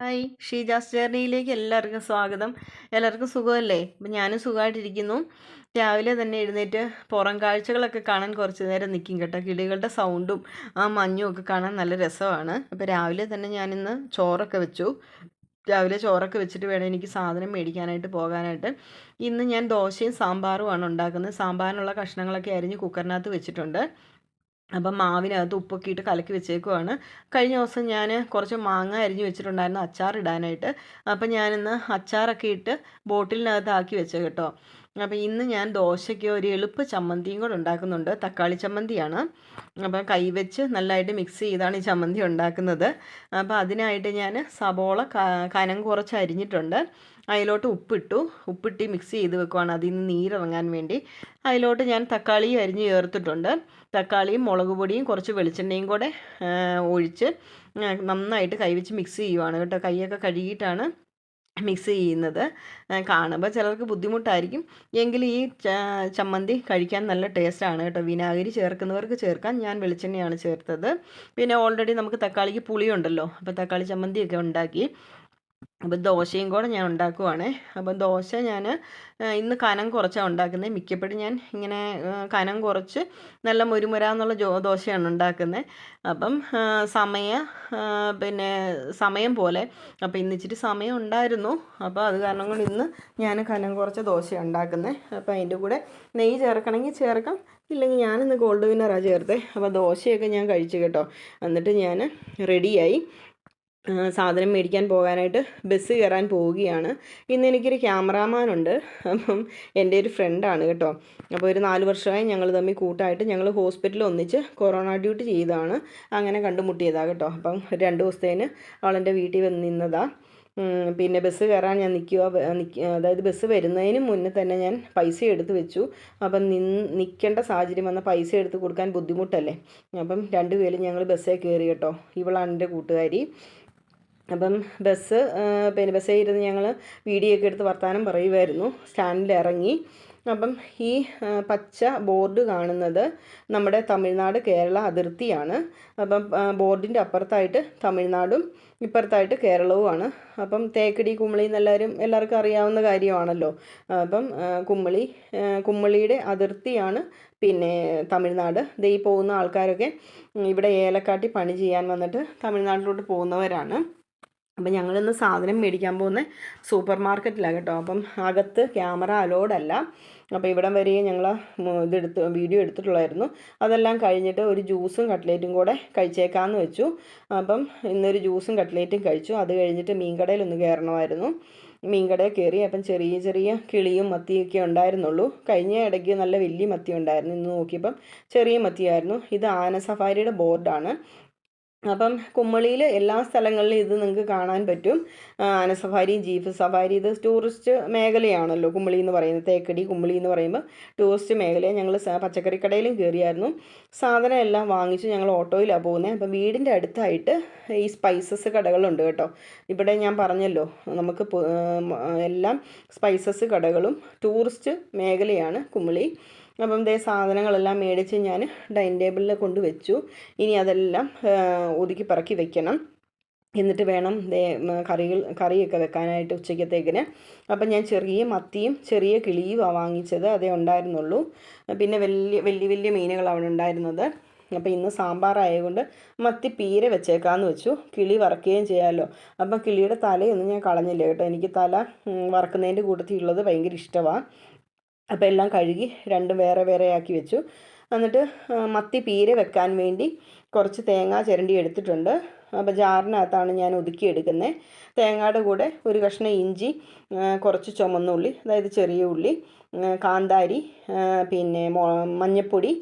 Hi Sheeja's ജേർണിയിലേക്ക് എല്ലാവർക്കും സ്വാഗതം. എല്ലാവർക്കും സുഖമല്ലേ? അപ്പം ഞാനും സുഖമായിട്ടിരിക്കുന്നു. രാവിലെ തന്നെ എഴുന്നേറ്റ് പുറം കാഴ്ചകളൊക്കെ കാണാൻ കുറച്ച് നേരം നിൽക്കും കേട്ടോ. കിളികളുടെ സൗണ്ടും ആ മഞ്ഞും ഒക്കെ കാണാൻ നല്ല രസമാണ്. അപ്പോൾ രാവിലെ തന്നെ ഞാനിന്ന് ചോറൊക്കെ വെച്ചു. രാവിലെ ചോറൊക്കെ വെച്ചിട്ട് വേണം എനിക്ക് സാധനം മേടിക്കാനായിട്ട് പോകാനായിട്ട്. ഇന്ന് ഞാൻ ദോശയും സാമ്പാറുമാണ് ഉണ്ടാക്കുന്നത്. സാമ്പാറിനുള്ള കഷ്ണങ്ങളൊക്കെ അരിഞ്ഞ് കുക്കറിനകത്ത് വെച്ചിട്ടുണ്ട്. അപ്പം മാവിനകത്ത് ഉപ്പൊക്കെ ഇട്ട് കലക്കി വെച്ചേക്കുവാണ്. കഴിഞ്ഞ ദിവസം ഞാൻ കുറച്ച് മാങ്ങ അരിഞ്ഞ് വെച്ചിട്ടുണ്ടായിരുന്നു അച്ചാർ ഇടാനായിട്ട്. അപ്പം ഞാനിന്ന് അച്ചാറൊക്കെ ഇട്ട് ബോട്ടിലിനകത്ത് ആക്കി വെച്ചേ കേട്ടോ. അപ്പം ഇന്ന് ഞാൻ ദോശയ്ക്ക് ഒരു എളുപ്പ ചമ്മന്തിയും കൂടെ ഉണ്ടാക്കുന്നുണ്ട്. തക്കാളി ചമ്മന്തിയാണ്. അപ്പം കൈവച്ച് നല്ലതായിട്ട് മിക്സ് ചെയ്താണ് ഈ ചമ്മന്തി ഉണ്ടാക്കുന്നത്. അപ്പം അതിനായിട്ട് ഞാൻ സബോള കനം കുറച്ച് അരിഞ്ഞിട്ടുണ്ട്. അതിലോട്ട് ഉപ്പിട്ടു. ഉപ്പിട്ട് മിക്സ് ചെയ്ത് വെക്കുവാണ്. അതിൽ നിന്ന് നീരിറങ്ങാൻ വേണ്ടി. അതിലോട്ട് ഞാൻ തക്കാളി അരിഞ്ഞ് ചേർത്തിട്ടുണ്ട്. തക്കാളിയും മുളക് പൊടിയും കുറച്ച് വെളിച്ചെണ്ണയും കൂടെ ഒഴിച്ച് നന്നായിട്ട് കൈവച്ച് മിക്സ് ചെയ്യുവാണ് കേട്ടോ. കൈയൊക്കെ കഴുകിയിട്ടാണ് മിക്സ് ചെയ്യുന്നത് കാണുമ്പോൾ ചിലർക്ക് ബുദ്ധിമുട്ടായിരിക്കും. എങ്കിൽ ഈ ചമ്മന്തി കഴിക്കാൻ നല്ല ടേസ്റ്റാണ് കേട്ടോ. വിനാഗിരി ചേർക്കുന്നവർക്ക് ചേർക്കാൻ ഞാൻ വെളിച്ചെണ്ണയാണ് ചേർത്തത്. പിന്നെ ഓൾറെഡി നമുക്ക് തക്കാളിക്ക് പുളിയുണ്ടല്ലോ. അപ്പോൾ തക്കാളി ചമ്മന്തിയൊക്കെ ഉണ്ടാക്കി. അപ്പോൾ ദോശയും കൂടെ ഞാൻ ഉണ്ടാക്കുവാണേ. അപ്പം ദോശ ഞാൻ ഇന്ന് കനം കുറച്ചാണ് ഉണ്ടാക്കുന്നത് മിക്കപ്പോഴും ഞാൻ ഇങ്ങനെ കനം കുറച്ച് നല്ല മുരുമുര എന്നുള്ള ജോ ദോശയാണ് ഉണ്ടാക്കുന്നത് അപ്പം സമയ പിന്നെ സമയം പോലെ. അപ്പം ഇന്ന് ഇച്ചിരി സമയം ഉണ്ടായിരുന്നു. അപ്പോൾ അത് കാരണം കൊണ്ട് ഇന്ന് ഞാൻ കനം കുറച്ച ദോശ ഉണ്ടാക്കുന്നത് അപ്പം അതിന്റെ കൂടെ നെയ്യ് ചേർക്കണമെങ്കിൽ ചേർക്കാം. ഇല്ലെങ്കിൽ ഞാനിന്ന് ഗോൾഡ് വിന്നറാണ് ചേർത്തത് അപ്പോൾ ദോശയൊക്കെ ഞാൻ കഴിച്ചു കേട്ടോ. എന്നിട്ട് ഞാൻ റെഡിയായി സാധനം മേടിക്കാൻ പോകാനായിട്ട് ബസ് കയറാൻ പോവുകയാണ്. ഇന്ന് എനിക്കൊരു ക്യാമറാമാനുണ്ട് അപ്പം എന്റെ ഒരു ഫ്രണ്ടാണ് കേട്ടോ. അപ്പോൾ ഒരു നാല് വർഷമായി ഞങ്ങൾ തമ്മിൽ കൂട്ടായിട്ട് ഞങ്ങൾ ഹോസ്പിറ്റലിൽ ഒന്നിച്ച് കൊറോണ ഡ്യൂട്ടി ചെയ്തതാണ്. അങ്ങനെ കണ്ടുമുട്ടിയതാണ് കേട്ടോ. അപ്പം രണ്ട് ദിവസത്തേന് അവളെന്റെ വീട്ടിൽ വന്ന് നിന്നതാണ് പിന്നെ ബസ് കയറാൻ ഞാൻ നിൽക്കുക അതായത് ബസ് വരുന്നതിന് മുന്നേ തന്നെ ഞാൻ പൈസ എടുത്ത് വെച്ചു. അപ്പം നിന്ന് നിൽക്കേണ്ട സാഹചര്യം വന്ന പൈസ എടുത്ത് കൊടുക്കാൻ ബുദ്ധിമുട്ടല്ലേ? അപ്പം രണ്ടുപേരും ഞങ്ങൾ ബസ്സേ കയറി കേട്ടോ. ഇവളാണ് എന്റെ കൂട്ടുകാരി. അപ്പം ബസ് പിന്നെ ബസ്സിൽ ഇരുന്ന് ഞങ്ങൾ വീഡിയോ ഒക്കെ എടുത്ത് വർത്തമാനം പറയുമായിരുന്നു സ്റ്റാൻഡിൽ ഇറങ്ങി. അപ്പം ഈ പച്ച ബോർഡ് കാണുന്നത് നമ്മുടെ തമിഴ്നാട് കേരള അതിർത്തിയാണ്. അപ്പം ബോർഡിന്റെ അപ്പുറത്തായിട്ട് തമിഴ്നാടും ഇപ്പുറത്തായിട്ട് കേരളവുമാണ്. അപ്പം തേക്കടി കുമ്മളി എന്നെല്ലാവരും എല്ലാവർക്കും അറിയാവുന്ന കാര്യമാണല്ലോ. അപ്പം കുമ്മളി കുമ്മളിയുടെ അതിർത്തിയാണ് പിന്നെ തമിഴ്നാട്. ദേ പോകുന്ന ആൾക്കാരൊക്കെ ഇവിടെ ഏലക്കാട്ടി പണി ചെയ്യാൻ വന്നിട്ട് തമിഴ്നാട്ടിലോട്ട് പോകുന്നവരാണ്. അപ്പം ഞങ്ങളിന്ന് സാധനം മേടിക്കാൻ പോകുന്ന സൂപ്പർ മാർക്കറ്റിലാണ് കേട്ടോ. അപ്പം അകത്ത് ക്യാമറ അലോഡല്ല. അപ്പോൾ ഇവിടെ വരെയും ഞങ്ങൾ ഇതെടുത്ത് വീഡിയോ എടുത്തിട്ടുള്ളായിരുന്നു. അതെല്ലാം കഴിഞ്ഞിട്ട് ഒരു ജ്യൂസും കട്ട്ലേറ്റും കൂടെ കഴിച്ചേക്കാമെന്ന് വെച്ചു. അപ്പം ഇന്നൊരു ജ്യൂസും കട്ട്ലേറ്റും കഴിച്ചു. അത് കഴിഞ്ഞിട്ട് മീൻകടയിലൊന്ന് കയറണമായിരുന്നു. മീൻകടയിൽ കയറി അപ്പം ചെറിയ ചെറിയ കിളിയും മത്തിയൊക്കെ ഉണ്ടായിരുന്നുള്ളൂ. കഴിഞ്ഞ ഇടയ്ക്ക് നല്ല വലിയ മത്തി ഉണ്ടായിരുന്നു. ഇന്ന് നോക്കിയപ്പം ചെറിയ മത്തിയായിരുന്നു. ഇത് ആന സഫാരിയുടെ ബോർഡാണ്. അപ്പം കുമ്മളിയിൽ എല്ലാ സ്ഥലങ്ങളിലും ഇത് നിങ്ങൾക്ക് കാണാൻ പറ്റും. ആന സഫാരി ജീപ്പ് സഫാരി ഇത് ടൂറിസ്റ്റ് മേഖലയാണല്ലോ കുമ്മളി എന്ന് പറയുന്നത്. തേക്കടി കുമ്മളി എന്ന് പറയുമ്പോൾ ടൂറിസ്റ്റ് മേഖലയാണ്. ഞങ്ങൾ പച്ചക്കറി കടയിലും കയറിയായിരുന്നു. സാധനം എല്ലാം വാങ്ങിച്ച് ഞങ്ങൾ ഓട്ടോയിലാണ് പോകുന്നത്. അപ്പം വീടിന്റെ അടുത്തായിട്ട് ഈ സ്പൈസസ് കടകളുണ്ട് കേട്ടോ. ഇവിടെ ഞാൻ പറഞ്ഞല്ലോ നമുക്ക് എല്ലാം സ്പൈസസ് കടകളും ടൂറിസ്റ്റ് മേഖലയാണ് കുമ്മളി. അപ്പം ഇതേ സാധനങ്ങളെല്ലാം മേടിച്ച് ഞാൻ ഡൈനിങ് ടേബിളിൽ കൊണ്ട് വെച്ചു ഇനി അതെല്ലാം ഒതുക്കി പറക്കി വെക്കണം. എന്നിട്ട് വേണം കറികൾ കറിയൊക്കെ വെക്കാനായിട്ട് ഉച്ചയ്ക്കത്തേക്കിന്. അപ്പം ഞാൻ ചെറിയ മത്തിയും ചെറിയ കിളിയുമാണ് വാങ്ങിച്ചത് അതേ ഉണ്ടായിരുന്നുള്ളൂ. പിന്നെ വലിയ വലിയ വലിയ മീനുകളാണ് ഉണ്ടായിരുന്നത്. അപ്പോൾ ഇന്ന് സാമ്പാറായതുകൊണ്ട് മത്തി പീര വെച്ചേക്കാമെന്ന് വെച്ചു. കിളി വറക്കുകയും ചെയ്യാമല്ലോ അപ്പം കിളിയുടെ തലയൊന്നും ഞാൻ കളഞ്ഞില്ല കേട്ടോ. എനിക്ക് തല വറക്കുന്നതിന്റെ കൂട്ടത്തിലുള്ളത് ഭയങ്കര ഇഷ്ടമാണ് അപ്പോൾ എല്ലാം കഴുകി രണ്ടും വേറെ വേറെ ആക്കി വെച്ചു. എന്നിട്ട് മത്തി പീര വെക്കാൻ വേണ്ടി കുറച്ച് തേങ്ങ ചിരണ്ടി എടുത്തിട്ടുണ്ട്. അപ്പോൾ ജാറിനകത്താണ് ഞാൻ ഒതുക്കി എടുക്കുന്നത് തേങ്ങയുടെ കൂടെ ഒരു കഷ്ണം ഇഞ്ചി കുറച്ച് ചുമന്നുള്ളി അതായത് ചെറിയ ഉള്ളി കാന്താരി പിന്നെ മഞ്ഞൾപ്പൊടി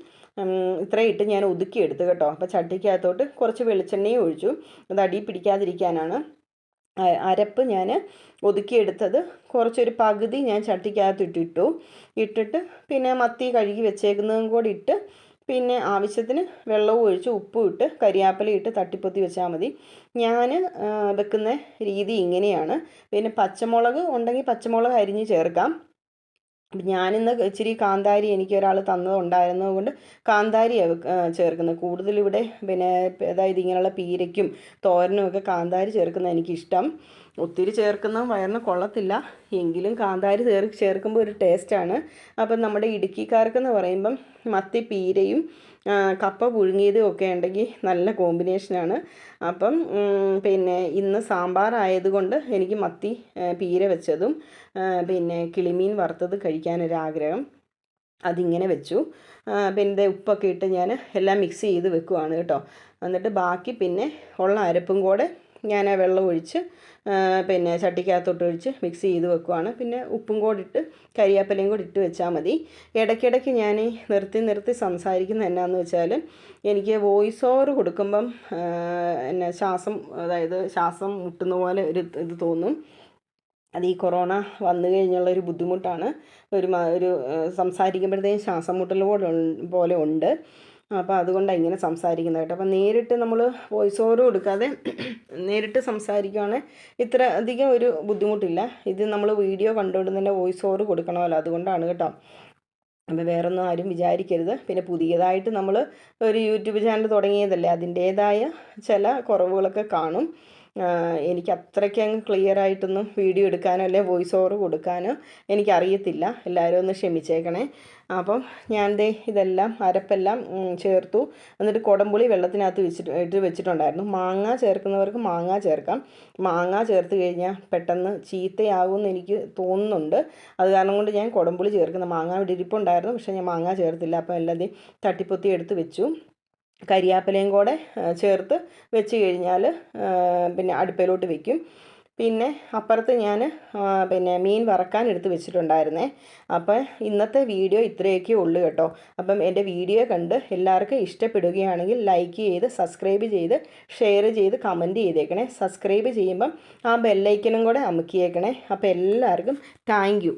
ഇത്രയും ഇട്ട് ഞാൻ ഒതുക്കി എടുത്തു കേട്ടോ. അപ്പോൾ ചട്ടിക്കകത്തോട്ട് കുറച്ച് വെളിച്ചെണ്ണയും ഒഴിച്ചു. അത് അടി പിടിക്കാതിരിക്കാനാണ്. അരപ്പ് ഞാൻ ഒതുക്കിയെടുത്തത്. കുറച്ചൊരു പകുതി ഞാൻ ചട്ടിക്കകത്ത് ഇട്ടിട്ടു. ഇട്ടിട്ട് പിന്നെ മത്തി കഴുകി വെച്ചേക്കുന്നതും കൂടി ഇട്ട് പിന്നെ ആവശ്യത്തിന് വെള്ളവും ഒഴിച്ച് ഉപ്പും ഇട്ട് കരിയാപ്പില ഇട്ട് തട്ടിപ്പൊത്തി വെച്ചാൽ മതി. ഞാൻ വെക്കുന്ന രീതി ഇങ്ങനെയാണ്. പിന്നെ പച്ചമുളക് ഉണ്ടെങ്കിൽ പച്ചമുളക് അരിഞ്ഞ് ചേർക്കാം. ഞാനിന്ന് ഇച്ചിരി കാന്താരി എനിക്ക് ഒരാൾ തന്നതുണ്ടായിരുന്നത് കൊണ്ട് കാന്താരിയാണ് ചേർക്കുന്നത്. കൂടുതൽ ഇവിടെ പിന്നെ അതായത് ഇങ്ങനെയുള്ള പീരയ്ക്കും തോരനും ഒക്കെ കാന്താരി ചേർക്കുന്നത് എനിക്കിഷ്ടം. ഒത്തിരി ചേർക്കുന്ന വയറിന് കൊള്ളത്തില്ല. എങ്കിലും കാന്താരി ചേർ ചേർക്കുമ്പോൾ ഒരു ടേസ്റ്റാണ്. അപ്പം നമ്മുടെ ഇടുക്കിക്കാർക്കെന്ന് പറയുമ്പം മത്തി പീരയും കപ്പ പുഴുങ്ങിയതും ഒക്കെ ഉണ്ടെങ്കിൽ നല്ല കോമ്പിനേഷനാണ് അപ്പം പിന്നെ ഇന്ന് സാമ്പാർ ആയതുകൊണ്ട് എനിക്ക് മത്തി പീര വെച്ചതും പിന്നെ കിളിമീൻ വറുത്തത് കഴിക്കാനൊരാഗ്രഹം അതിങ്ങനെ വെച്ചു. പിന്നെ ഉപ്പൊക്കെ ഇട്ട് ഞാൻ എല്ലാം മിക്സ് ചെയ്ത് വെക്കുവാണ് കേട്ടോ. എന്നിട്ട് ബാക്കി പിന്നെ ഉള്ള അരപ്പും കൂടെ ഞാൻ ആ വെള്ളം ഒഴിച്ച് പിന്നെ ചട്ടിക്കകത്തോട്ട് ഒഴിച്ച് മിക്സ് ചെയ്ത് വെക്കുവാണ്. പിന്നെ ഉപ്പും കൂടെ ഇട്ട് കരിയാപ്പലയും കൂടി ഇട്ട് വെച്ചാൽ മതി. ഇടയ്ക്കിടയ്ക്ക് ഞാൻ നിർത്തി നിർത്തി സംസാരിക്കുന്നത് എന്നാന്ന് വെച്ചാൽ എനിക്ക് വോയിസ് ഓവർ കൊടുക്കുമ്പം എന്നെ ശ്വാസം അതായത് ശ്വാസം മുട്ടുന്ന പോലെ ഒരു ഇത് തോന്നും. അത് ഈ കൊറോണ വന്നു കഴിഞ്ഞുള്ള ഒരു ബുദ്ധിമുട്ടാണ്. ഒരു ഒരു സംസാരിക്കുമ്പോഴത്തേക്കും ശ്വാസം മുട്ടൽ പോലെ ഉണ്ട്. അപ്പോൾ അതുകൊണ്ടാണ് ഇങ്ങനെ സംസാരിക്കുന്നത് കേട്ടോ. അപ്പോൾ നേരിട്ട് നമ്മൾ വോയിസ് ഓവർ കൊടുക്കാതെ നേരിട്ട് സംസാരിക്കുകയാണെങ്കിൽ ഇത്ര അധികം ഒരു ബുദ്ധിമുട്ടില്ല. ഇത് നമ്മൾ വീഡിയോ കണ്ടുകൊണ്ട് തന്നെ വോയിസ് ഓവർ കൊടുക്കണമല്ലോ. അതുകൊണ്ടാണ് കേട്ടോ. അപ്പോൾ വേറൊന്നും ആരും വിചാരിക്കരുത്. പിന്നെ പുതിയതായിട്ട് നമ്മൾ ഒരു യൂട്യൂബ് ചാനൽ തുടങ്ങിയതല്ലേ? അതിന്റേതായ ചില കുറവുകളൊക്കെ കാണും. എനിക്ക് അത്രയ്ക്ക് അങ്ങ് ക്ലിയർ ആയിട്ടൊന്നും വീഡിയോ എടുക്കാനോ അല്ലെ വോയിസ് ഓവർ കൊടുക്കാനോ എനിക്കറിയത്തില്ല. എല്ലാവരും ഒന്ന് ക്ഷമിച്ചേക്കണേ. അപ്പം ഞാൻ ദേ ഇതെല്ലാം അരപ്പെല്ലാം ചേർത്തു. എന്നിട്ട് കുടംപുളി വെള്ളത്തിനകത്ത് വെച്ചിട്ട് ഇട്ട് വെച്ചിട്ടുണ്ടായിരുന്നു. മാങ്ങ ചേർക്കുന്നവർക്ക് മാങ്ങ ചേർക്കാം. മാങ്ങ ചേർത്ത് കഴിഞ്ഞാൽ പെട്ടെന്ന് ചീത്തയാകുമെന്ന് എനിക്ക് തോന്നുന്നുണ്ട്. അത് കാരണം കൊണ്ട് ഞാൻ കുടംപുളി ചേർക്കുന്ന മാങ്ങ ഇവിടെ ഇരിപ്പുണ്ടായിരുന്നു. പക്ഷേ ഞാൻ മാങ്ങ ചേർത്തില്ല. അപ്പോൾ എല്ലാം തട്ടിപ്പൊത്തി എടുത്ത് വെച്ചു. കരിയാപ്പിലയും കൂടെ ചേർത്ത് വെച്ച് കഴിഞ്ഞാൽ പിന്നെ അടുപ്പിലോട്ട് വെക്കും. പിന്നെ അപ്പുറത്ത് ഞാൻ പിന്നെ മീൻ വറക്കാൻ എടുത്ത് വെച്ചിട്ടുണ്ടായിരുന്നേ. അപ്പോൾ ഇന്നത്തെ വീഡിയോ ഇത്രയൊക്കെ ഉള്ളൂ കേട്ടോ. അപ്പം എന്റെ വീഡിയോ കണ്ട് എല്ലാവർക്കും ഇഷ്ടപ്പെടുകയാണെങ്കിൽ ലൈക്ക് ചെയ്ത് സബ്സ്ക്രൈബ് ചെയ്ത് ഷെയർ ചെയ്ത് കമന്റ് ചെയ്തേക്കണേ. സബ്സ്ക്രൈബ് ചെയ്യുമ്പം ആ ബെല്ലൈക്കനും കൂടെ അമുക്കിയേക്കണേ. അപ്പോൾ എല്ലാവർക്കും താങ്ക്